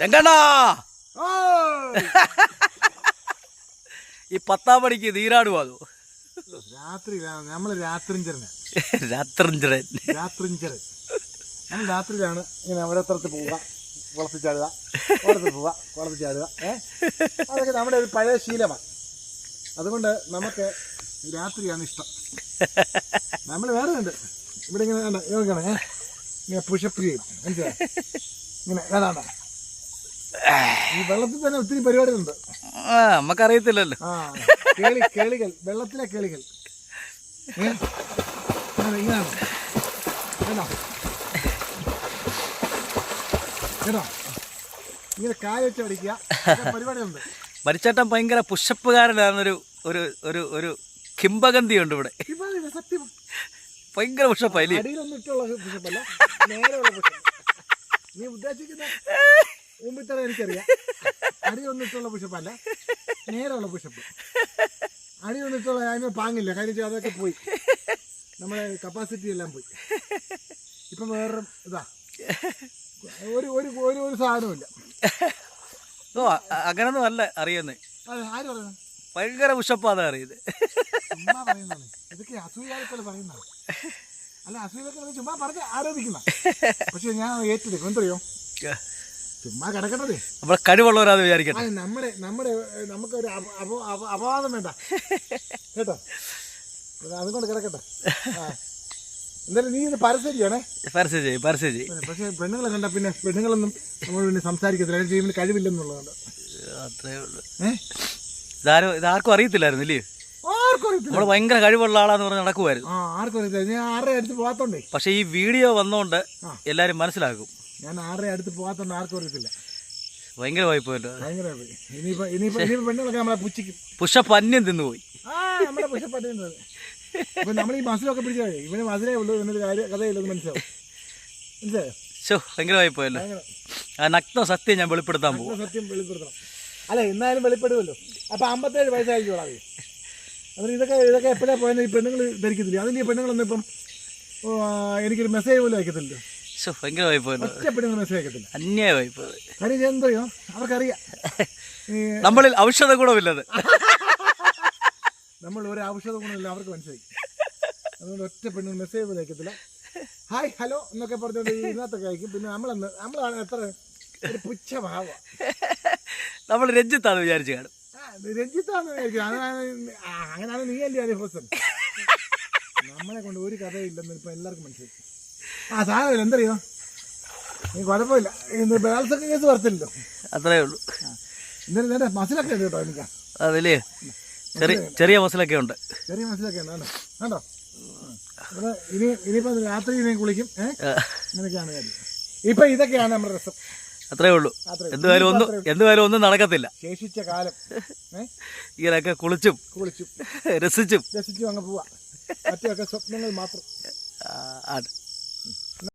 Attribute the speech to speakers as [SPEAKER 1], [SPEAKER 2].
[SPEAKER 1] രംഗണ്ണാ ഈ പത്താം പണിക്ക് നീരാടുവാ അത്?
[SPEAKER 2] രാത്രി നമ്മൾ
[SPEAKER 1] രാത്രിഞ്ചരൻ.
[SPEAKER 2] രാത്രിഞ്ചരൻ. നമ്മൾ രാത്രിയിലാണ് ഇങ്ങനെ അവരത്രത്ത് പോവുക. കുളത്തിൽ ചാടുക. പോവുക. കുളത്തിൽ ചാടുക. ഏഹ് അതൊക്കെ നമ്മുടെ ഒരു പഴയ ശീലമാണ്. അതുകൊണ്ട് നമുക്ക് രാത്രിയാണ് ഇഷ്ടം. നമ്മൾ വേറെ ഉണ്ട്. ഇവിടെ ഇങ്ങനെ ഇങ്ങനെ പുഷപ്പ് ചെയ്യും. മനസ്സിലായോ? ഇങ്ങനെ ഏതാണ്ട ഈ വെള്ളത്തിൽ തന്നെ ഒത്തിരി പരിപാടികളുണ്ട്.
[SPEAKER 1] ആ നമുക്കറിയത്തില്ലല്ലോ.
[SPEAKER 2] ആ കേളി കേളികൾ വെള്ളത്തിലെ കേളികൾ. ഏ? ഇങ്ങനെ ഇങ്ങനെയാണ് കേട്ടോ കേട്ടോ ഇങ്ങനെ കായ വെച്ച് പഠിക്കുക. ഇതൊക്കെ പരിപാടിയുണ്ട്
[SPEAKER 1] മരിച്ചേട്ടൻ ഭയങ്കര പുഷപ്പുകാരനാണെന്നൊരു ഒരു ഒരു ഒരു കിംബഗന്ധിയുണ്ട് ഇവിടെ.
[SPEAKER 2] ഇപ്പൊ ഇത് സത്യം.
[SPEAKER 1] ഭയങ്കര പുഷപ്പല്ലേ
[SPEAKER 2] അടിയിലൊന്നും ഇട്ടുള്ള പുഷപ്പല്ല നേരെയുള്ള പുഷപ്പ്. നീ ഉദ്ദേശിക്കുന്ന മുമ്പിത്തറ എനിക്കറിയാം. അടി വന്നിട്ടുള്ള പുഷപ്പല്ല നേരെയുള്ള പുഷപ്പ് അടി വന്നിട്ടുള്ള അതിന് പാങ്ങില്ല കാര്യം അതൊക്കെ പോയി. നമ്മുടെ കപ്പാസിറ്റി എല്ലാം പോയി. ഇപ്പം വേറെ ഇതാ. ഒരു ഒരു ഒരു ഒരു സാധനമില്ല
[SPEAKER 1] ഓ അങ്ങനൊന്നും അല്ല
[SPEAKER 2] ആര് പറയുന്നത്
[SPEAKER 1] ഭയങ്കര പുഷപ്പാണ് അറിയത്
[SPEAKER 2] ചുമ്മാ പറയുന്നതാണ്. ഇതൊക്കെ അസൂയാലൊക്കെ പറയുന്നതാണ്. അല്ല അസൂയൊക്കെ ചുമ്മാ പറഞ്ഞ് ആരോപിക്കുന്ന പക്ഷെ ഞാൻ ഏറ്റെടുക്കും. എന്തറിയോ? ചുമ്മാ കിടക്കട്ടതേ
[SPEAKER 1] നമ്മളെ കഴിവുള്ളവരാന്ന് വിചാരിക്കട്ടെ.
[SPEAKER 2] നമ്മുടെ നമ്മുടെ നമുക്ക് നമുക്കൊരു അപ- അപ- അപ- അപവാദം വേണ്ട. കേട്ടോ? അതുകൊണ്ട് കിടക്കട്ടെ. ആ. എന്തായാലും നീ ഇത് പരസ്യം ചെയ്യണേ
[SPEAKER 1] പരസ്യം ചെയ്യും പരസ്യം ചെയ്യും.
[SPEAKER 2] പക്ഷെ പെണ്ണുങ്ങളെ കണ്ട പിന്നെ പെണ്ണുങ്ങളൊന്നും നമ്മൾ പിന്നെ സംസാരിക്കത്തില്ല. അതിന് ചെയ്യുമ്പോൾ കഴിവില്ലെന്നുള്ളതുകൊണ്ട്.
[SPEAKER 1] അത്രേ ഉള്ളൂ.
[SPEAKER 2] ഏഹ്
[SPEAKER 1] ഇതാരും ഇതാർക്കും അറിയത്തില്ലായിരുന്നു ഇല്ലേ?
[SPEAKER 2] ആർക്കും അറിയത്തില്ല.
[SPEAKER 1] നമ്മൾ ഭയങ്കര കഴിവുള്ള ആളാന്ന് പറഞ്ഞ് നടക്കുമായിരുന്നു
[SPEAKER 2] ആ ആർക്കും അറിയത്തില്ല. ഞാൻ ആരുടെ അടുത്ത് പോകാത്തോണ്ടേ?
[SPEAKER 1] പക്ഷെ ഈ വീഡിയോ വന്നോണ്ട്
[SPEAKER 2] ആ.
[SPEAKER 1] എല്ലാരും മനസ്സിലാക്കും.
[SPEAKER 2] ഞാൻ ആരുടെ അടുത്ത് പോകാത്തോണ്ട് ആർക്കും അറിയത്തില്ല.
[SPEAKER 1] ഭയങ്കര വായ്പല്ലോ
[SPEAKER 2] ഭയങ്കര ഇനിയിപ്പോ ഇനിയിപ്പോ ഇനിയിപ്പോ പെണ്ണുങ്ങളൊക്കെ നമ്മളെ പുച്ഛിക്കും.
[SPEAKER 1] പുഷപ്പ് അന്യം തിന്നുപോയി
[SPEAKER 2] ആ നമ്മുടെ പുഷ്പപ്പറ്റുന്നത് അപ്പൊ നമ്മൾ ഈ മസിലൊക്കെ പിടിച്ചാൽ മതി. ഇവന് മസിലേ ഉള്ളൂ എന്നൊരു കാര്യം കഥയില്ലെന്ന് മനസ്സിലാവും. മനസ്സിലായോ?
[SPEAKER 1] ഷോ ഭയങ്കര വായ്പല്ലോ
[SPEAKER 2] ഭയങ്കര.
[SPEAKER 1] ആ നഗ്ന സത്യം ഞാൻ വെളിപ്പെടുത്താൻ പോകും
[SPEAKER 2] സത്യം വെളിപ്പെടുത്തണം. അല്ല എന്നാലും വെളിപ്പെടുമല്ലോ അപ്പൊ അമ്പത്തേഴ് വയസ്സായിരിക്കും അതിന് ഇതൊക്കെ ഇതൊക്കെ എപ്പോഴാണ് പോയെന്ന് ഈ പെണ്ണുങ്ങൾ ധരിക്കത്തില്ല? അതിന് ഈ പെണ്ണുങ്ങളൊന്നും ഇപ്പം എനിക്കൊരു മെസ്സേജ് പോലും അയക്കത്തില്ലല്ലോ.
[SPEAKER 1] ഭയങ്കര അന്യായ വായ്പ
[SPEAKER 2] കാര്യം അവർക്കറിയാം.
[SPEAKER 1] നമ്മളിൽ ഔഷധ ഗുണമില്ലത്.
[SPEAKER 2] നമ്മൾ ഒരു ഔഷധ ഗുണമില്ല അവർക്ക് മനസ്സിലായി. അതുകൊണ്ട് ഒറ്റ പെണ്ണിന് മെസ്സേജ് പോലും അയക്കത്തില്ല ഹായ് ഹലോ എന്നൊക്കെ പറഞ്ഞത് ഇതിനകത്തൊക്കെ അയക്കും പിന്നെ നമ്മളെന്ന് നമ്മളാണ് എത്ര ഒരു പുച്ഛഭാവ.
[SPEAKER 1] നമ്മൾ രഞ്ജിത്താന്ന് വിചാരിച്ചു കാണും.
[SPEAKER 2] രഞ്ജിത്താന്ന് വിചാരിച്ചു അങ്ങനെയാണ് നീ അല്ലേ അനുഭവസ്ഥൻ നമ്മളെ കൊണ്ട് ഒരു കഥയില്ലെന്ന് ഇപ്പൊ എല്ലാവർക്കും മനസ്സിലായി. ആ സാധനമില്ല എന്തറിയോ? നീ കുഴപ്പമില്ല. ഇന്ന് ബലാത്സംഗ കേസ് വരത്തില്ലല്ലോ.
[SPEAKER 1] അത്രേ ഉള്ളൂ.
[SPEAKER 2] ഇന്നലെ നേരെ മസിലൊക്കെ ഉണ്ട് കേട്ടോ എനിക്ക്.
[SPEAKER 1] അതല്ലേ ചെറിയ ചെറിയ മസിലൊക്കെ ഉണ്ട്.
[SPEAKER 2] ചെറിയ മസിലൊക്കെ ഉണ്ട്. ഇവിടെ ഇനി ഇനിയിപ്പോ രാത്രി ഇനി കുളിക്കും. ഏഹ്
[SPEAKER 1] ആ,
[SPEAKER 2] അങ്ങനെയൊക്കെയാണ് കാര്യം. ഇപ്പൊ ഇതൊക്കെയാണ് നമ്മുടെ രസം
[SPEAKER 1] അത്രേ ഉള്ളൂ. എന്തുവായാലും ഒന്നും എന്തുവായാലും ഒന്നും നടക്കത്തില്ല.
[SPEAKER 2] ശേഷിച്ച കാലം.
[SPEAKER 1] ഇങ്ങനെയൊക്കെ കുളിച്ചും
[SPEAKER 2] കുളിച്ചും.
[SPEAKER 1] രസിച്ചും.
[SPEAKER 2] രസിച്ചും അങ്ങ് പോവാ. മറ്റൊക്കെ സ്വപ്നങ്ങൾ മാത്രം.
[SPEAKER 1] ആണ്